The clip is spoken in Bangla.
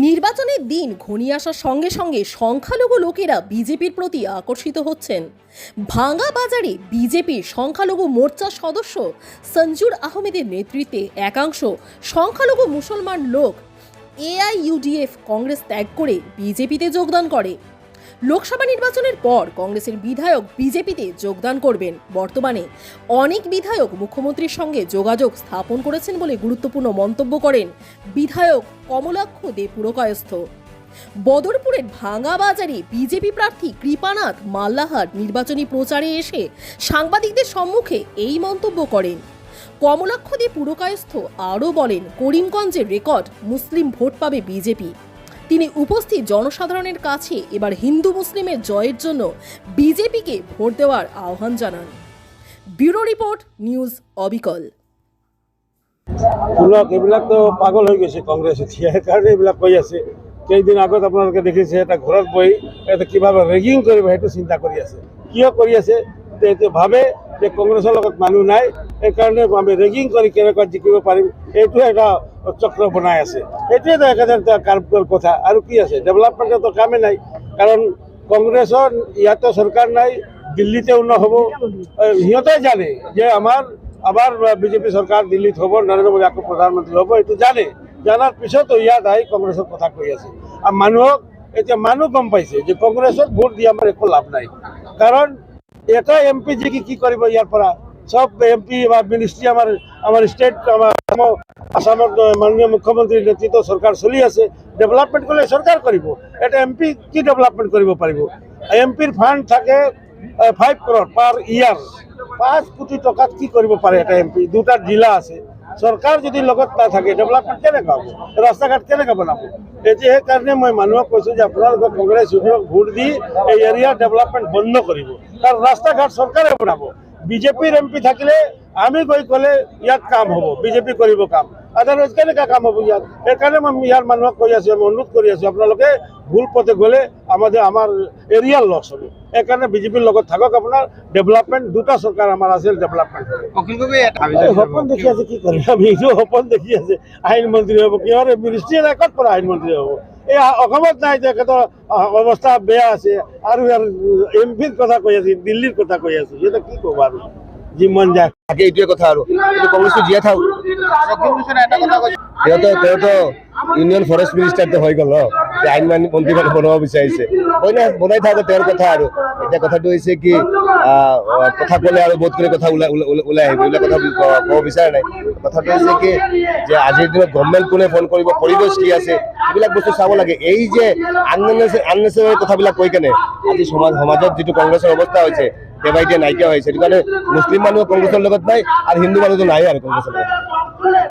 নির্বাচনের দিন ঘনিয়ে আসার সঙ্গে সঙ্গে সংখ্যালঘু লোকেরা বিজেপির প্রতি আকর্ষিত হচ্ছেন। ভাঙ্গা বাজারে বিজেপির সংখ্যালঘু মোর্চার সদস্য সঞ্জুর আহমেদের নেতৃত্বে একাংশ সংখ্যালঘু মুসলমান লোক এআইইউডিএফ কংগ্রেস ত্যাগ করে বিজেপিতে যোগদান করে। লোকসভা নির্বাচনের পর কংগ্রেসের বিধায়ক বিজেপিতে যোগদান করবেন। বর্তমানে অনেক বিধায়ক মুখ্যমন্ত্রীর সঙ্গে যোগাযোগ স্থাপন করেছেন বলে গুরুত্বপূর্ণ মন্তব্য করেন বিধায়ক কমলাক্ষ দে পুরকায়স্থ বদরপুরের ভাঙা বাজারে বিজেপি প্রার্থী কৃপানাথ মাল্লাহার নির্বাচনী প্রচারে এসে সাংবাদিকদের সম্মুখে এই মন্তব্য করেন। কমলাক্ষ দে পুরকায়স্থ আরও বলেন, করিমগঞ্জের রেকর্ড মুসলিম ভোট পাবে বিজেপি। তিনি উপস্থিত জনসাধারণের কাছে এবার হিন্দু মুসলিমের জয়ের জন্য বিজেপিকে ভোট দেওয়ার আহ্বান জানান। ব্যুরো রিপোর্ট, নিউজ অবিকল। এইবিলাক তো পাগল হৈ গৈছে কংগ্ৰেছ। এতিয়া সেইকাৰণে এইবিলাক কৈ আছে। কেইদিন আগত আপোনালোকে দেখিছে এটা ঘৰত বহি এটা কীভাবে ৰেগিং কৰিব, সেইটো চিন্তা কৰি আছে। কিয় কৰি আছে? ভাবে যে কংগ্ৰেছৰ লগত মানুহ নাই, সেইকাৰণে আমি ৰেগিং কৰি কেনেকুৱা জিকিব পাৰিম এইটো এটা চক্ৰ বনাই আছে। সেইটোৱেতো একেবাৰে কাৰ্যকর কথা। আৰু কি আছে? ডেভেলপমেণ্টতো কামেই নাই। কাৰণ কংগ্ৰেছৰ, ইয়াতো চৰকাৰ নাই, দিল্লীতেও নহ'ব। সিহঁতে জানে যে আমাৰ আবার বিজেপি সরকার দিল্লিত হব নরেন্দ্র মোদী আকৌ প্রধানমন্ত্রী হব, এইটো জানে। জানার পিছতো ইয়াত আহি কংগ্রেসের কথা কৈ আছে। আর মানুহক, এতিয়া মানুহ গম পাইছে যে কংগ্রেসত ভোট দি আমার একো লাভ নাই। কারণ এটা এম পি জি কি কৰিব ইয়াৰ পৰা? সব এম পি বা মিনিষ্ট্রি আমার আমার স্টেট আমার অসম- মাননীয় মুখ্যমন্ত্রীৰ নেতৃত্ব চৰকাৰ চলি আছে। ডেভেলপমেণ্ট কৰিলে চৰকাৰ কৰিব। এটা এম পি কি ডেভেলপমেণ্ট কৰিব পাৰিব? এম পিৰ ফাণ্ড থাকে ফাইভ ক্ৰ'ৰ পাৰ ইয়াৰ পাঁচ কোটি টকাত কি কৰিব পাৰে এটা এম পি দুটা জিলা আছে। চৰকাৰ যদি লগত নাথাকে ডেভেলপমেণ্ট কেনেকৈ হ'ব? ৰাস্তা ঘাট কেনেকৈ বনাব? এতিয়া সেইকাৰণে মই মানুহক কৈছোঁ যে আপোনালোকে কংগ্ৰেছ ভোট দি এই এৰিয়াৰ ডেভেলপমেণ্ট বন্ধ কৰিব। কাৰণ ৰাস্তা ঘাট চৰকাৰে বনাব। বিজেপিৰ এম পি থাকিলে আমি গৈ ক'লে ইয়াত কাম হ'ব বিজেপি কৰিব কাম। আদাৰৱাইজ কেনেকৈ কাম হ'ব ইয়াত? সেইকাৰণে মই ইয়াৰ মানুহক কৈ আছোঁ আমি অনুৰোধ কৰি আছোঁ আপোনালোকে ভুল পথে গ'লে আমাদের আমার এরিয়ার লস হবে এখানে বিজেপির লগত থাকক আপনার ডেভেলপমেন্ট দুটা সরকার আমার আছে ডেভেলপমেন্ট অখিল গগৈ এটা এই সপন দেখি আছে কি করি আমি সপন দেখি আছে আইন মন্ত্রী হব কিহৰ মিনিষ্ট্ৰী ৰেকৰ্ড পৰা আইন মন্ত্ৰী হ'ব। এই অসমত নাই তেখেতৰ অৱস্থা বেয়া আছে। আৰু ইয়াৰ এম পিৰ কথা কৈ আছে দিল্লীৰ কথা কৈ আছে। সিহঁতে কি ক'ব আৰু? যি মন যায়। থাকে এইটোৱে কথা আৰু। কিন্তু কংগ্ৰেছটো জীয়াই থাকক। তেওঁতো তেওঁতো ইউনিয়ন ফৰেষ্ট মিনিষ্টাৰটো হৈ গ'ল যে আইন মান মন্ত্ৰী মানে বনাব বিচাৰিছে। বনাই বনাই থাকক তেওঁৰ কথা আৰু। এতিয়া কথাটো হৈছে কি কথা ক'লে আৰু বহুত কৰি কথা ওলাই ওলাই- আহিব। এইবিলাক কথা ক'ব বিচৰা নাই। কথাটো হৈছে কি, যে আজিৰ দিনত গভৰ্ণমেণ্ট কোনে ফোন কৰিব পৰিৱেশ কি আছে, এইবিলাক বস্তু চাব লাগে। এই যে আননেচেৰী কথাবিলাক কৈ কেনে, আজি সমাজ সমাজত যিটো কংগ্ৰেছৰ অৱস্থা হৈছে ডে বাই নাইকিয়া হৈছে, সেইটো কাৰণে মুছলিম মানুহ কংগ্ৰেছৰ লগত নাই, আৰু হিন্দু মানুহটো নাই আৰু কংগ্ৰেছৰ লগত।